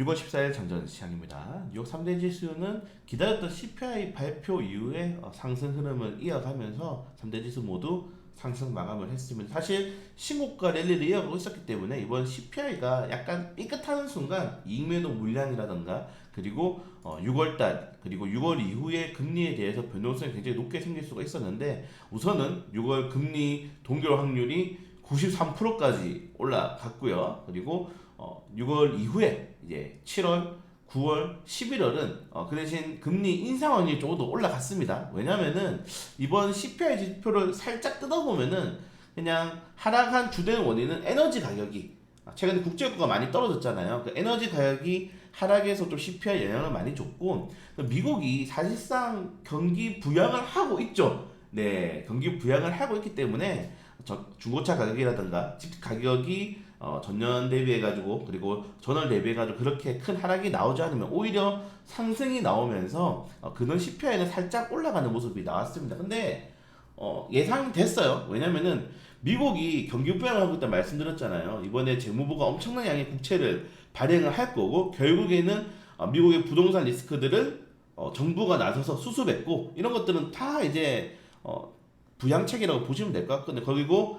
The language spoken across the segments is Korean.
6월 14일 전전 시장입니다. 뉴욕 3대 지수는 기다렸던 CPI 발표 이후에 어, 상승 흐름을 이어가면서 3대 지수 모두 상승 마감을 했습니다. 사실 신고가 랠리를 이어가고 있었기 때문에 이번 CPI가 약간 삐끗하는 순간 이익매도 물량이라던가 그리고 어, 6월달 그리고 6월 이후에 금리에 대해서 변동성이 굉장히 높게 생길 수가 있었는데 우선은 6월 금리 동결 확률이 93%까지 올라갔고요. 그리고 어, 6월 이후에 이제 7월, 9월, 11월은 어, 그 대신 금리 인상 확률이 조금 더 올라갔습니다. 왜냐면은 이번 CPI 지표를 살짝 뜯어보면은 그냥 하락한 주된 원인은 에너지 가격이 아, 최근에 국제유가가 많이 떨어졌잖아요. 그 에너지 가격이 하락해서 좀 CPI 영향을 많이 줬고 그 미국이 사실상 경기 부양을 하고 있죠. 네, 경기 부양을 하고 있기 때문에 저 중고차 가격이라든가 집 가격이 어, 전년 대비해 가지고 그리고 전월 대비해 가지고 그렇게 큰 하락이 나오지 않으면 오히려 상승이 나오면서 어, 근원 CPI는 살짝 올라가는 모습이 나왔습니다. 근데 어, 예상이 됐어요. 왜냐면은 미국이 경기 부양을 하고 있다 말씀드렸잖아요. 이번에 재무부가 엄청난 양의 국채를 발행을 할 거고 결국에는 어, 미국의 부동산 리스크들을 어, 정부가 나서서 수습했고 이런 것들은 다 이제 어, 부양책이라고 보시면 될 것 같거든요. 그리고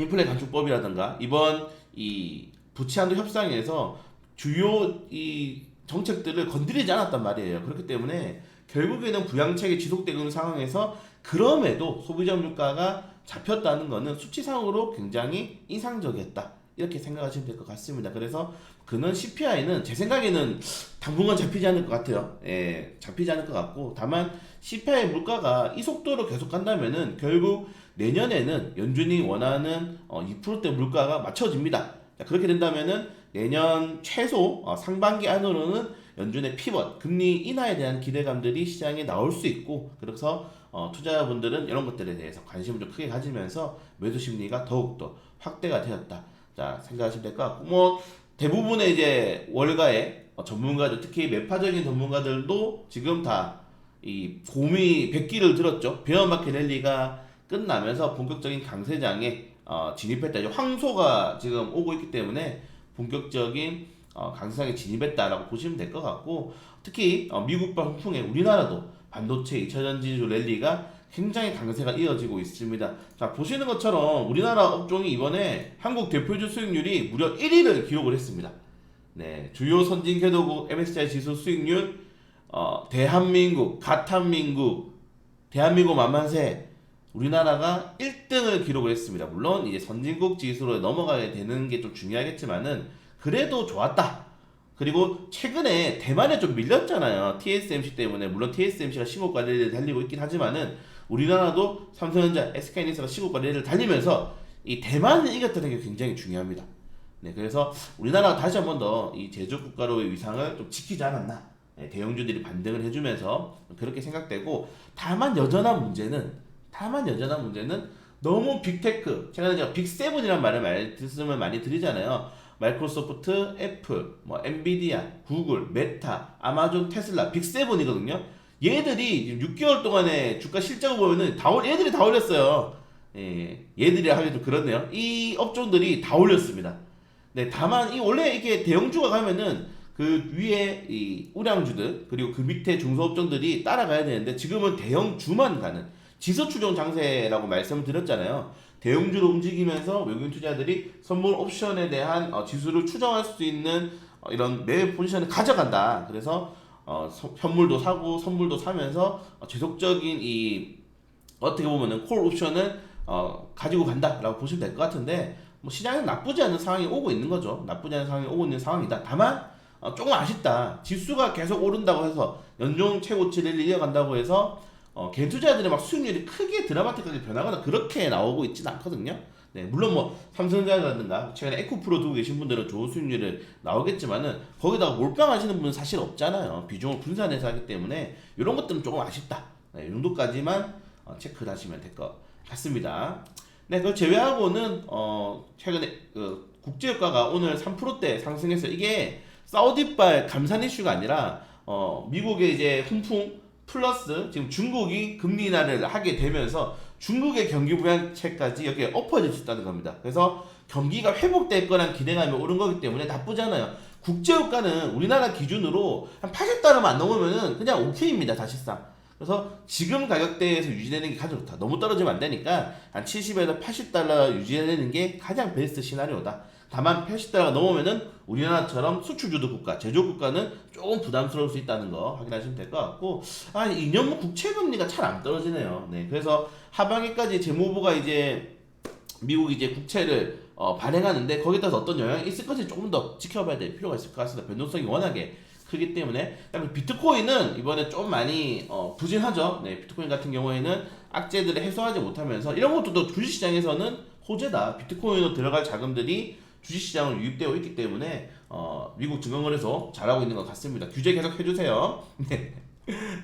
인플레 감축법이라든가 이번 이 부채한도 협상에서 주요 이 정책들을 건드리지 않았단 말이에요. 그렇기 때문에 결국에는 부양책이 지속되고 있는 상황에서 그럼에도 소비자 물가가 잡혔다는 것은 수치상으로 굉장히 인상적이었다. 이렇게 생각하시면 될 것 같습니다. 그래서 그는 CPI는 제 생각에는 당분간 잡히지 않을 것 같아요. 예, 잡히지 않을 것 같고 다만 CPI 물가가 이 속도로 계속 간다면은 결국 내년에는 연준이 원하는 어, 2%대 물가가 맞춰집니다. 자, 그렇게 된다면은 내년 최소 어, 상반기 안으로는 연준의 피벗 금리 인하에 대한 기대감들이 시장에 나올 수 있고 그래서 어, 투자자분들은 이런 것들에 대해서 관심을 좀 크게 가지면서 매수 심리가 더욱더 확대가 되었다. 자 생각하시면 될 것 같고 뭐 대부분의 이제 월가의 어, 전문가들 특히 매파적인 전문가들도 지금 다이 봄이 백기를 들었죠. 베어마켓 랠리가 끝나면서 본격적인 강세장에 어, 진입했다. 이제 황소가 지금 오고 있기 때문에 본격적인 어, 강세장에 진입했다라고 보시면 될 것 같고 특히 어, 미국발 훈풍에 우리나라도 반도체 2차전지주 랠리가 굉장히 강세가 이어지고 있습니다. 자 보시는 것처럼 우리나라 업종이 이번에 한국 대표주 수익률이 무려 1위를 기록을 했습니다. 네 주요 선진 궤도국 MSCI 지수 수익률 어, 대한민국, 가탄민국, 대한민국 만만세 우리나라가 1등을 기록을 했습니다. 물론 이제 선진국 지수로 넘어가게 되는 게 좀 중요하겠지만은 그래도 좋았다. 그리고 최근에 대만에 좀 밀렸잖아요. TSMC 때문에 물론 TSMC가 신고가 를 달리고 있긴 하지만은 우리나라도 삼성전자, SK하이닉스가 신고가 를 달리면서 이 대만을 이겼다는 게 굉장히 중요합니다. 네, 그래서 우리나라가 다시 한 번 더 이 제조 국가로의 위상을 좀 지키지 않았나. 네, 대형주들이 반등을 해주면서 그렇게 생각되고 다만 여전한 문제는 다만 여전한 문제는 너무 빅테크 제가 제가 빅세븐이란 말을 말씀을 많이 드리잖아요. 마이크로소프트, 애플, 뭐 엔비디아, 구글, 메타, 아마존, 테슬라 빅세븐이거든요. 얘들이 지금 6개월 동안에 주가 실적을 보면은 다 올- 얘들이 다 올렸어요. 예, 얘들이 하기 좀 그렇네요. 이 업종들이 다 올렸습니다. 네 다만 이 원래 이게 대형주가 가면은 그 위에 이 우량주들 그리고 그 밑에 중소업종들이 따라가야 되는데 지금은 대형주만 가는 지수 추종 장세라고 말씀을 드렸잖아요. 대형주로 움직이면서 외국인 투자들이 선물 옵션에 대한 어, 지수를 추정할 수 있는 어, 이런 매 포지션을 가져간다. 그래서 어, 서- 현물도 사고 선물도 사면서 어, 지속적인 이 어떻게 보면은 콜 옵션을 어, 가지고 간다라고 보시면 될 것 같은데 뭐 시장은 나쁘지 않은 상황이 오고 있는 거죠. 나쁘지 않은 상황이 오고 있는 상황이다. 다만 어, 조금 아쉽다. 지수가 계속 오른다고 해서 연중 최고치를 이어간다고 해서 어, 개인 투자들의 막 수익률이 크게 드라마틱하게 변하거나 그렇게 나오고 있지는 않거든요. 네, 물론 뭐 삼성전자라든가 최근에 에코프로 두고 계신 분들은 좋은 수익률을 나오겠지만은 거기다가 몰빵하시는 분은 사실 없잖아요. 비중을 분산해서 하기 때문에 이런 것들은 조금 아쉽다. 네, 이 정도까지만 어, 체크를 하시면 될 것 같습니다. 네, 그걸 제외하고는 어, 최근에 그 국제유가가 오늘 3%대 상승해서 이게 사우디발 감산 이슈가 아니라 어, 미국의 이제 훈풍 플러스 지금 중국이 금리 인하를 하게 되면서 중국의 경기 부양책까지 여기에 엎어질 수 있다는 겁니다. 그래서 경기가 회복될 거란 기대감이 오른 거기 때문에 나쁘잖아요. 국제유가는 우리나라 기준으로 한 80달러만 안 넘으면은 그냥 오케이입니다 사실상. 그래서 지금 가격대에서 유지되는 게 가장 좋다. 너무 떨어지면 안 되니까 한 70에서 80달러 유지되는 게 가장 베스트 시나리오다. 다만 80달러가 넘으면은 우리나라처럼 수출주도 국가, 제조 국가는 조금 부담스러울 수 있다는 거 확인하시면 될 것 같고 아 2년 국채 금리가 잘 안 떨어지네요. 네, 그래서 하반기까지 재무부가 이제 미국 이제 국채를 어, 발행하는데 거기에 따라서 어떤 영향이 있을 것인지 조금 더 지켜봐야 될 필요가 있을 것 같습니다. 변동성이 워낙에 크기 때문에 그다음에 비트코인은 이번에 좀 많이 어, 부진하죠. 네, 비트코인 같은 경우에는 악재들을 해소하지 못하면서 이런 것도 또 주식시장에서는 호재다. 비트코인으로 들어갈 자금들이 주식시장으로 유입되어 있기 때문에 어, 미국 증권거래소 잘하고 있는 것 같습니다. 규제 계속 해주세요. 네.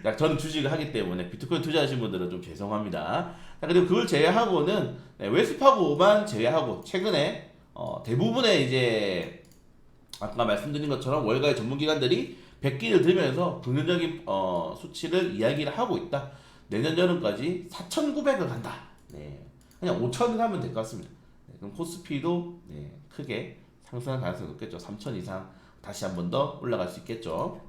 자, 저는 주식을 하기 때문에 비트코인 투자하신 분들은 좀 죄송합니다. 자, 그리고 그걸 제외하고는 네, 웨스파고만 제외하고 최근에 어, 대부분의 이제 아까 말씀드린 것처럼 월가의 전문기관들이 100기를 들면서 긍정적인 어, 수치를 이야기를 하고 있다. 내년 여름까지 4,900을 간다. 네. 그냥 5,000을 하면 될 것 같습니다. 네, 그럼 코스피도 네, 크게 상승할 가능성이 높겠죠. 3,000 이상 다시 한 번 더 올라갈 수 있겠죠.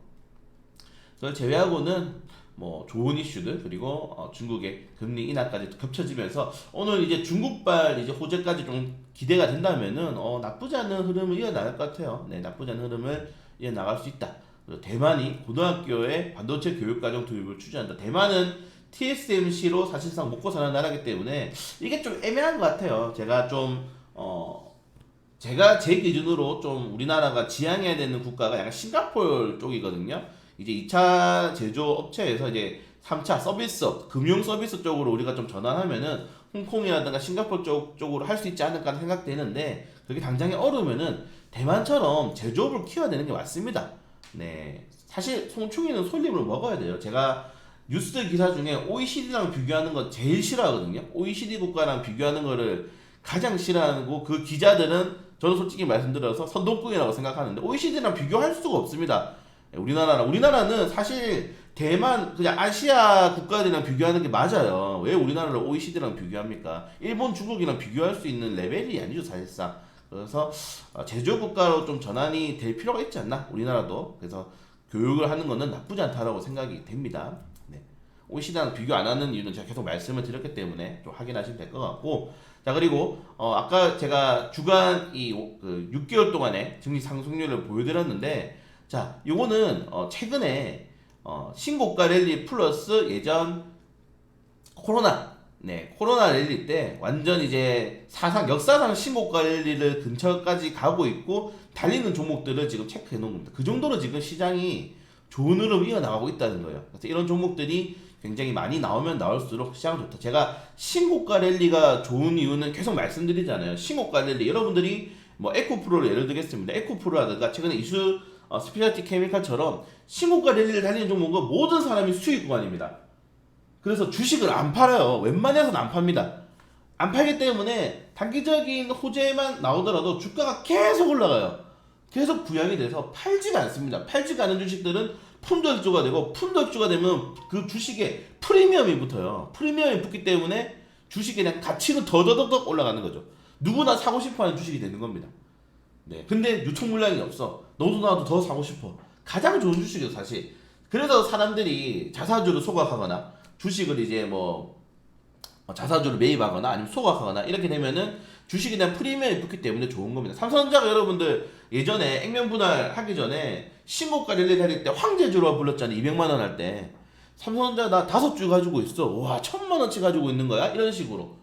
그걸 제외하고는 뭐 좋은 이슈들 그리고 어, 중국의 금리 인하까지 겹쳐지면서 오늘 이제 중국발 이제 호재까지 좀 기대가 된다면은 어, 나쁘지 않은 흐름을 이어나갈 것 같아요. 네, 나쁘지 않은 흐름을 이어나갈 수 있다. 대만이 고등학교에 반도체 교육과정 도입을 추진한다. 대만은 TSMC로 사실상 먹고 사는 나라기 때문에 이게 좀 애매한 것 같아요. 제가 좀 어, 제가 제 기준으로 좀 우리나라가 지향해야 되는 국가가 약간 싱가포르 쪽이거든요. 이제 2차 제조 업체에서 이제 3차 서비스업, 금융 서비스 쪽으로 우리가 좀 전환하면은 홍콩이라든가 싱가포르 쪽, 쪽으로 할 수 있지 않을까 생각되는데 그게 당장에 어려우면은 대만처럼 제조업을 키워야 되는 게 맞습니다. 네. 사실 송충이는 솔잎을 먹어야 돼요. 제가 뉴스 기사 중에 OECD랑 비교하는 거 제일 싫어하거든요. OECD 국가랑 비교하는 거를 가장 싫어하고 그 기자들은 저는 솔직히 말씀드려서 선동꾼이라고 생각하는데 OECD랑 비교할 수가 없습니다. 우리나라랑 우리나라는 사실 대만 그냥 아시아 국가들이랑 비교하는 게 맞아요. 왜 우리나라를 OECD랑 비교합니까? 일본, 중국이랑 비교할 수 있는 레벨이 아니죠 사실상. 그래서 어, 제조 국가로 좀 전환이 될 필요가 있지 않나? 우리나라도 그래서 교육을 하는 거는 나쁘지 않다라고 생각이 됩니다. 네. OECD랑 비교 안 하는 이유는 제가 계속 말씀을 드렸기 때문에 좀 확인하시면 될 것 같고 자 그리고 어 아까 제가 주간 이그 6개월 동안의 증리 상승률을 보여드렸는데 자, 요거는 어 최근에 어 신고가 랠리 플러스 예전 코로나 네, 코로나 랠리 때 완전 이제 사상 역사상 신고가 랠리를 근처까지 가고 있고 달리는 종목들을 지금 체크해 놓은 겁니다. 그 정도로 지금 시장이 좋은 흐름 이어나가고 있다는 거예요. 그래서 이런 종목들이 굉장히 많이 나오면 나올수록 시장 좋다. 제가 신고가 랠리가 좋은 이유는 계속 말씀드리잖아요. 신고가 랠리 여러분들이 뭐 에코프로를 예를 들겠습니다. 에코프로라든가 최근에 이수 어, 스피셜티 케미칼처럼 신고가 랠리를 달리는 종목은 모든 사람이 수익 구간입니다. 그래서 주식을 안 팔아요. 웬만해서는 안 팝니다. 안 팔기 때문에 단기적인 호재만 나오더라도 주가가 계속 올라가요. 계속 부양이 돼서 팔지가 않습니다. 팔지가 않은 주식들은 품절주가 되고 품절주가 되면 그 주식에 프리미엄이 붙어요. 프리미엄이 붙기 때문에 주식에 대한 가치는 더더더더 올라가는 거죠. 누구나 사고 싶어하는 주식이 되는 겁니다. 네. 근데 유통 물량이 없어. 너도 나도 더 사고 싶어. 가장 좋은 주식이죠, 사실. 그래서 사람들이 자사주를 소각하거나 주식을 이제 뭐 어, 자사주를 매입하거나 아니면 소각하거나 이렇게 되면은 주식에 대한 프리미엄이 붙기 때문에 좋은 겁니다. 삼성전자가 여러분들 예전에 액면 분할 하기 전에 신고가 랠리 달릴 때 황제주로 불렀잖아요. 200만 원 할 때. 삼성전자 나 다섯 주 가지고 있어. 와, 천만 원치 가지고 있는 거야? 이런 식으로.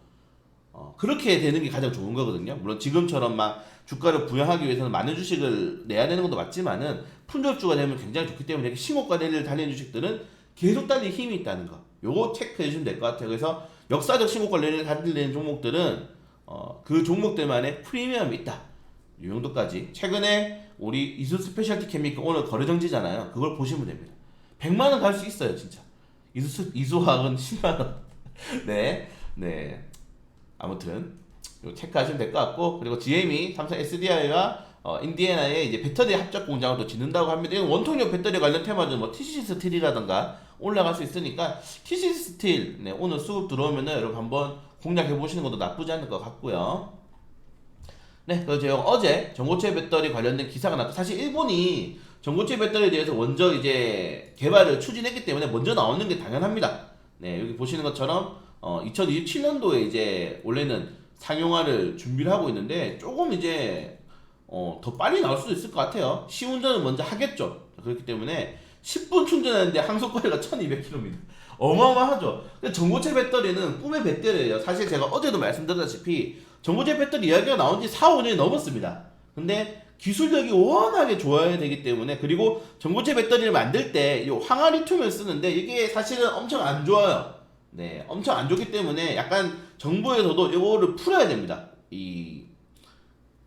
어, 그렇게 되는 게 가장 좋은 거거든요. 물론 지금처럼 막 주가를 부양하기 위해서는 많은 주식을 내야 되는 것도 맞지만은 품절주가 되면 굉장히 좋기 때문에 이렇게 신고가 랠리를 달리는 주식들은 계속 달릴 힘이 있다는 거. 요거 체크해 주시면 될 것 같아요. 그래서 역사적 신고가 랠리를 달리는 종목들은 어, 그 종목들만의 프리미엄이 있다. 이 정도까지. 최근에 우리 이수 스페셜티 케미컬 오늘 거래 정지잖아요. 그걸 보시면 됩니다. 100만 원 갈 수 있어요, 진짜. 이수 이수화학은 10만 원. 네. 네. 아무튼 체크하시면 될 것 같고 그리고 GM이 삼성 SDI와 어, 인디애나에 이제 배터리 합작 공장을 또 짓는다고 합니다. 원통형 배터리 관련 테마죠. 뭐 TCC 스틸이라던가 올라갈 수 있으니까 TCC 스틸 네, 오늘 수급 들어오면은 여러분 한번 공략해 보시는 것도 나쁘지 않을 것 같고요. 네, 그래서 제가 어제 전고체 배터리 관련된 기사가 나왔고 사실 일본이 전고체 배터리에 대해서 먼저 이제 개발을 추진했기 때문에 먼저 나오는 게 당연합니다. 네, 여기 보시는 것처럼 어, 2027년도에 이제 원래는 상용화를 준비를 하고 있는데 조금 이제 어, 더 빨리 나올 수도 있을 것 같아요. 시운전을 먼저 하겠죠. 그렇기 때문에 10분 충전하는데 항속거리가 1200km입니다. 어마어마하죠. 근데 전고체 배터리는 꿈의 배터리예요. 사실 제가 어제도 말씀드렸다시피 전고체 배터리 이야기가 나온 지 4, 5년이 넘었습니다. 근데 기술력이 워낙에 좋아야 되기 때문에 그리고 전고체 배터리를 만들 때 이 항아리튬을 쓰는데 이게 사실은 엄청 안 좋아요. 네, 엄청 안 좋기 때문에 약간 정부에서도 이거를 풀어야 됩니다. 이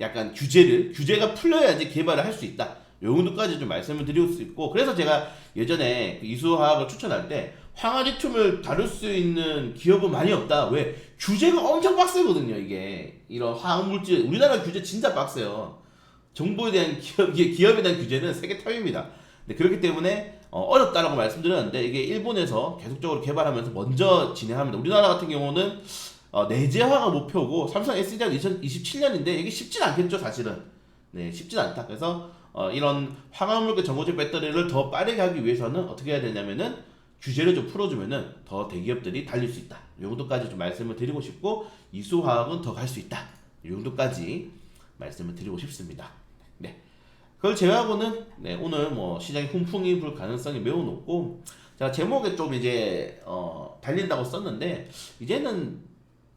약간 규제를 규제가 풀려야지 개발을 할 수 있다. 요 정도까지 좀 말씀을 드릴 수 있고 그래서 제가 예전에 그 이수화학을 추천할 때 황화리튬을 다룰 수 있는 기업은 많이 없다. 왜 규제가 엄청 빡세거든요. 이게 이런 화학물질 우리나라 규제 진짜 빡세요. 정보에 대한 기업 기업에 대한 규제는 세계 탑입니다. 네, 그렇기 때문에 어, 어렵다라고 말씀드렸는데 이게 일본에서 계속적으로 개발하면서 먼저 진행합니다. 우리나라 같은 경우는 어, 내재화가 목표고 삼성 SDI가 2027년인데 이게 쉽진 않겠죠 사실은 네 쉽진 않다 그래서 어, 이런 황화물질 전고체 배터리를 더 빠르게 하기 위해서는 어떻게 해야 되냐면은 규제를 좀 풀어주면은 더 대기업들이 달릴 수 있다. 이 정도까지 좀 말씀을 드리고 싶고 이수화학은 더 갈 수 있다. 이 정도까지 말씀을 드리고 싶습니다. 네. 그걸 제외하고는 네, 오늘 뭐 시장에 훈풍이 불 가능성이 매우 높고 제가 제목에 좀 이제 어, 달린다고 썼는데 이제는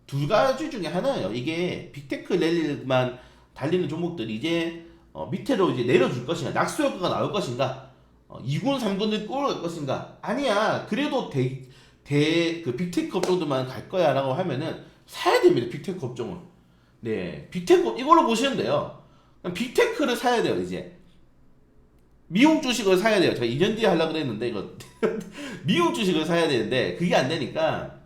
두 가지 중에 하나예요. 이게 빅테크 랠리만 달리는 종목들이 이제 어, 밑으로 이제 내려줄 것인가, 낙수 효과가 나올 것인가, 어, 2군, 3군을 끌어갈 것인가, 아니야. 그래도 대, 대, 그 빅테크 업종들만 갈 거야 라고 하면은 사야 됩니다. 빅테크 업종을. 네. 빅테크, 이걸로 보시면 돼요. 빅테크를 사야 돼요, 이제. 미국 주식을 사야 돼요. 제가 2년 뒤에 하려고 그랬는데, 이거. 미국 주식을 사야 되는데, 그게 안 되니까,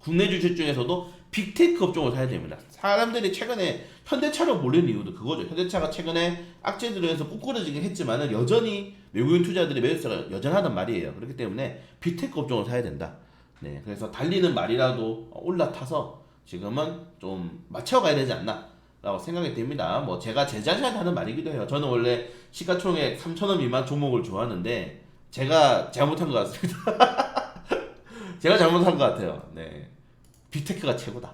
국내 주식 중에서도 빅테크 업종을 사야 됩니다. 사람들이 최근에 현대차로 몰리는 이유도 그거죠. 현대차가 최근에 악재들로 해서 꾸꾸러지긴 했지만은 여전히 외국인 투자들의 매수세가 여전하단 말이에요. 그렇기 때문에 빅테크 업종을 사야 된다. 네, 그래서 달리는 말이라도 올라타서 지금은 좀 맞춰가야 되지 않나. 라고 생각이 됩니다. 뭐 제가 제 자신한테 하는 말이기도 해요. 저는 원래 시가총액 3천원 미만 종목을 좋아하는데 제가 잘못한 것 같습니다. 제가 잘못한 것 같아요. 네. 빅테크가 최고다.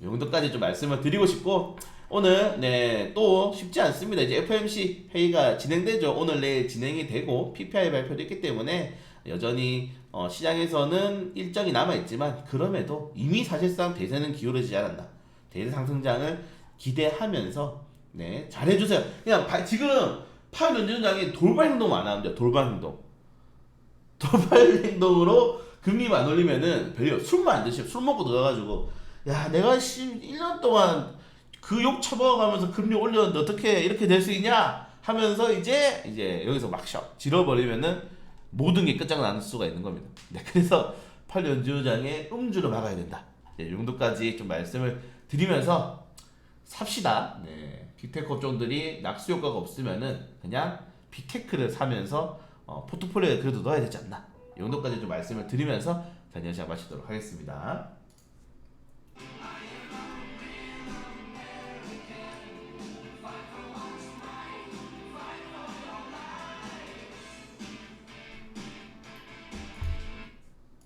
이 정도까지 좀 말씀을 드리고 싶고 오늘 네 또 쉽지 않습니다. 이제 FMC 회의가 진행되죠. 오늘 내일 진행이 되고 PPI 발표도 있기 때문에 여전히 어, 시장에서는 일정이 남아 있지만 그럼에도 이미 사실상 대세는 기울어지지 않았다. 대세 상승장을 기대하면서 네 잘해주세요. 그냥 바- 지금 파월 연준장이 돌발 행동 안 하는데 돌발 행동. 돌발 행동으로 금리만 안 올리면은 별로 술만 안 드시고 술 먹고 들어가가지고 야 내가 씨 1년 동안 그 욕 처먹어가면서 금리 올렸는데 어떻게 이렇게 될 수 있냐 하면서 이제 이제 여기서 막 셔, 질러버리면은 모든 게 끝장날 수가 있는 겁니다. 네, 그래서 팔 연주장의 음주를 막아야 된다. 네, 이 정도까지 좀 말씀을 드리면서 삽시다. 네, 빅테크 업종들이 낙수 효과가 없으면은 그냥 빅테크를 사면서 어, 포트폴리오에 그래도 넣어야 되지 않나. 이 정도까지 좀 말씀을 드리면서 시작 마치도록 하겠습니다.